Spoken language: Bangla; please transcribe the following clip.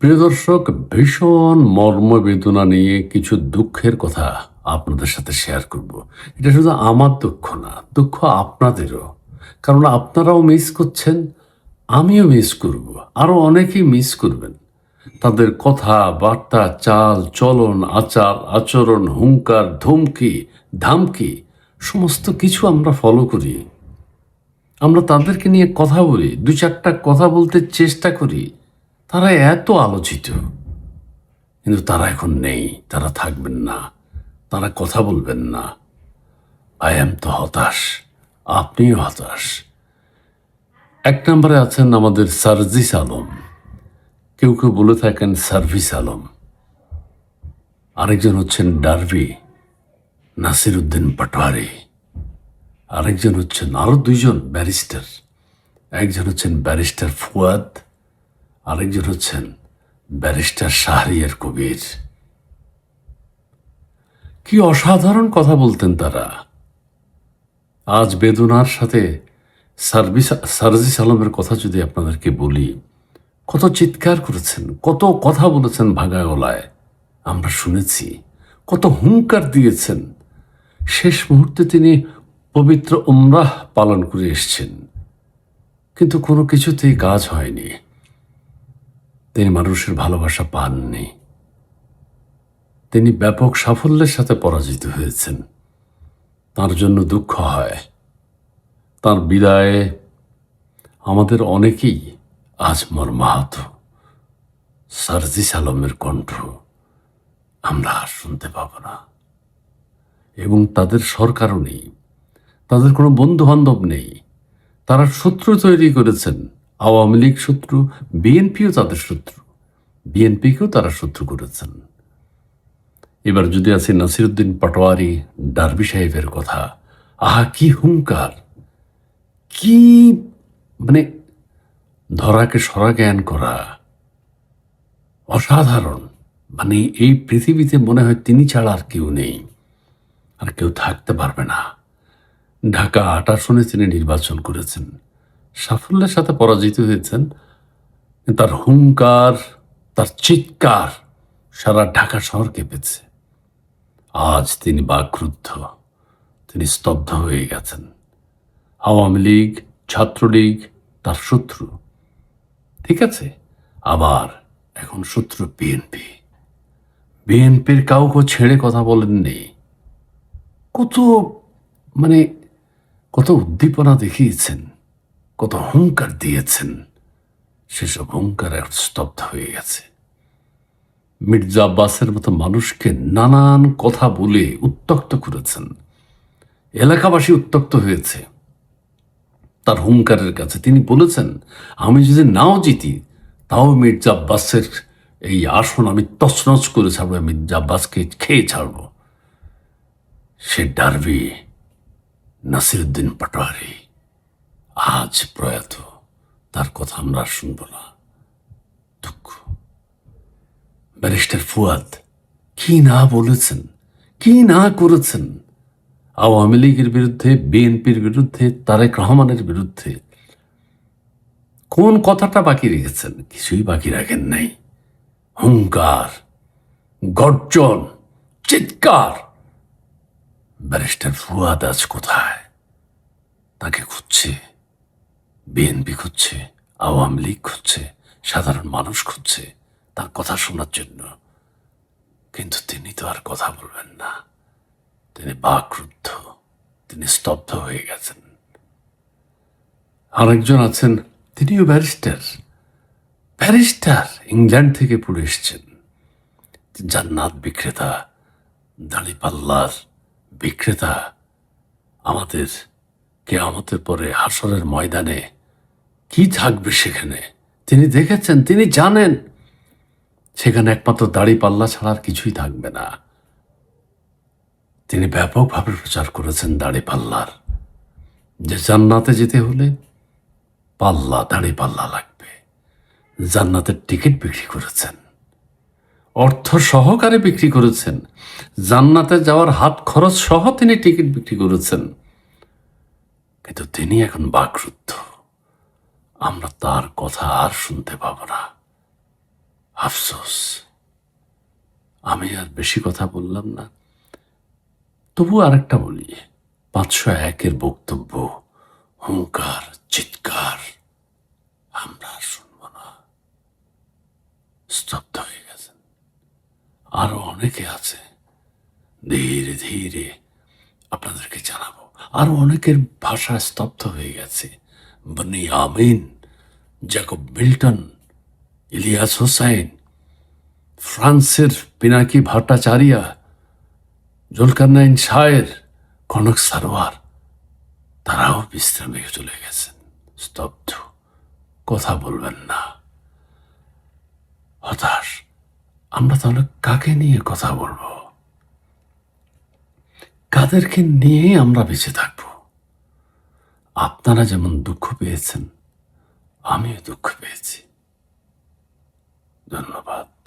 প্রিয় দর্শক, ভীষণ মর্মবেদনা নিয়ে কিছু দুঃখের কথা আপনাদের সাথে শেয়ার করব। এটা শুধু আমার দুঃখ না, দুঃখ আপনাদেরও। কারণ আপনারাও মিস করছেন, আমিও মিস করব। আরও অনেকেই মিস করবেন। তাদের কথা, বার্তা, চাল, চলন, আচার, আচরণ, হুঙ্কার, ধমকি, ধামকি, সমস্ত কিছু আমরা ফলো করি। আমরা তাদেরকে নিয়ে কথা বলি দু চারটা কথা বলতে চেষ্টা করি। তারা এত আলোচিত। কিন্তু তারা এখন নেই, তারা থাকবেন না, তারা কথা বলবেন না। আই এম তো হতাশ, আপনিও হতাশ। এক নম্বরে আছেন আমাদের সার্জিস আলম। কেউ কেউ বলে থাকেন সার্ভিস আলম। আরেকজন হচ্ছেন ডারবি নাসির উদ্দিন পাটোয়ারি। আরেকজন হচ্ছেন আরও দুইজন ব্যারিস্টার। একজন হচ্ছেন ব্যারিস্টার ফুয়াদ আরেকজন হচ্ছেন ব্যারিস্টার শাহরিয়ার কবির। কি অসাধারণ কথা বলতেন তারা। আজ বেদনার সাথে সার্জিস আলমের কথা যদি আপনাদেরকে বলি, কত চিৎকার করেছেন, কত কথা বলেছেন ভাঙা গলায়। আমরা শুনেছি, কত হুঙ্কার দিয়েছেন। শেষ মুহূর্তে তিনি পবিত্র উমরাহ পালন করে এসছেন। কিন্তু কোনো কিছুতেই কাজ হয়নি। তিনি মানুষের ভালোবাসা পাননি। তিনি ব্যাপক সাফল্যের সাথে পরাজিত হয়েছেন। তার জন্য দুঃখ হয়। তার বিদায়ে আমাদের অনেকেই আজ মর্মাহত। সার্জিস আলমের কণ্ঠ আমরা আর শুনতে পাব না। এবং তাদের সরকারও নেই। তাদের কোনো বন্ধু বান্ধব নেই। তারা শত্রু তৈরি করেছেন। আওয়ামী লীগ শত্রু, বিএনপিও তাদের শত্রু, বিএনপিকেও তারা শত্রু করেছেন। এবার যদি আছে নাসিরুদ্দিন পাটোয়ারি, ডারবি সাহেবের কথা, আহা, কি হুঙ্কার! কি মানে ধরাকে সরা জ্ঞান করা। অসাধারণ। মানে এই পৃথিবীতে মনে হয় তিনি ছাড়া আর কেউ নেই। আর কেউ থাকতে পারবে না। ঢাকা আট আসনে তিনি নির্বাচন করেছেন। সাফল্যের সাথে পরাজিত হয়েছেন তার হুঙ্কার, তার চিৎকার সারা ঢাকা শহর কেঁপেছে। আজ তিনি বাক্রুদ্ধ, তিনি স্তব্ধ হয়ে গেছেন। আওয়ামী লীগ, ছাত্রলীগ, তার শত্রু। ঠিক আছে, আবার এখন শত্রু বিএনপি। বিএনপির কাউকে ছেড়ে কথা বলেননি। কত মানে কত উদ্দীপনা দেখিয়েছেন। কত হুঙ্কার দিয়েছেন। সেসব হুঙ্কার এখন স্তব্ধ হয়ে গেছে। মির্জা আব্বাসের মতো মানুষকে নানান কথা বলে উত্তক্ত করেছেন। এলাকাবাসী উত্তক্ত হয়েছে। তার হুঙ্কারের কাছে তিনি বলেছেন, আমি যদি নাও জিতি, তাও মির্জা আব্বাসের এই আসন আমি তছনছ করে ছাড়বো মির্জা আব্বাসকে খেয়ে ছাড়বো। সে ডারবি নাসিরুদ্দিন পাটোয়ারি। আজ প্রয়াত, তার কথা আমরা শুনব না। দুঃখ। ব্যারিস্টার ফুয়াদ, কি না বলেছেন, কি না করেছেন? আওয়ামী লীগের বিরুদ্ধে, বিএনপির বিরুদ্ধে, তারেক রহমানের বিরুদ্ধে কোন কথাটা বাকি রেখেছেন? কিছুই বাকি রাখেন নাই। হুঙ্কার, গর্জন, চিৎকার। ব্যারিস্টার ফুয়াদ আজ কোথায়? তাকে খুঁজছে। বিএনপি খুঁজছে, আওয়ামী লীগ খুঁজছে, সাধারণ মানুষ খুঁজছে, তার কথা শোনার জন্য। কিন্তু তিনি তো আর কথা বলবেন না। তিনি বাকরুদ্ধ, তিনি স্তব্ধ হয়ে গেছেন। আরেকজন আছেন, তিনিও ব্যারিস্টার। ব্যারিস্টার ইংল্যান্ড থেকে পড়ে এসছেন। জান্নাত বিক্রেতা, দাঁড়িপাল্লার বিক্রেতা। আমাদের কেয়ামতের পরে হাসরের ময়দানে কি থাকবে সেখানে? তিনি দেখেছেন, তিনি জানেন। সেখানে একমাত্র দাড়ি পাল্লা ছাড়া আর কিছুই থাকবে না। তিনি ব্যাপকভাবে প্রচার করেছেন দাড়ি পাল্লার। যে জান্নাতে যেতে হলে পাল্লা, দাড়ি পাল্লা লাগবে। জান্নাতের টিকিট বিক্রি করেছেন। অর্থ সহকারে বিক্রি করেছেন। জান্নাতে যাওয়ার হাত খরচ সহ তিনি টিকিট বিক্রি করেছেন। কিন্তু তিনি এখন বাকরুদ্ধ। আমরা তার কথা আর শুনতে পাব না। আফসোস। আমি আর বেশি কথা বললাম না, তবু আরেকটা বলি পাঁচশো একের বক্তব্য, হুঙ্কার, চিৎকার, আমরা আর শুনব না। স্তব্ধ হয়ে গেছেন। আরও অনেকে আছে। ধীরে ধীরে আপনাদেরকে জানাব। আরও অনেকের ভাষা স্তব্ধ হয়ে গেছে। বনি আমিন জ্যাকব মিল্টন, ইলিয়াস হোসাইন, ফ্রান্সের পিনাকি ভট্টাচারিয়া, জুলকারনাইন শায়ের কনক সারোয়ার, তারাও বিশ্রামে চলে গেছেন। স্তব্ধ, কথা বলবেন না। হতাশ, আমরা তাহলে কাকে নিয়ে কথা বলব? কাদেরকে নিয়ে আমরা বেঁচে থাকব? আপনারা যেমন দুঃখ পেয়েছেন আমিও দুঃখ পেয়েছি। ধন্যবাদ।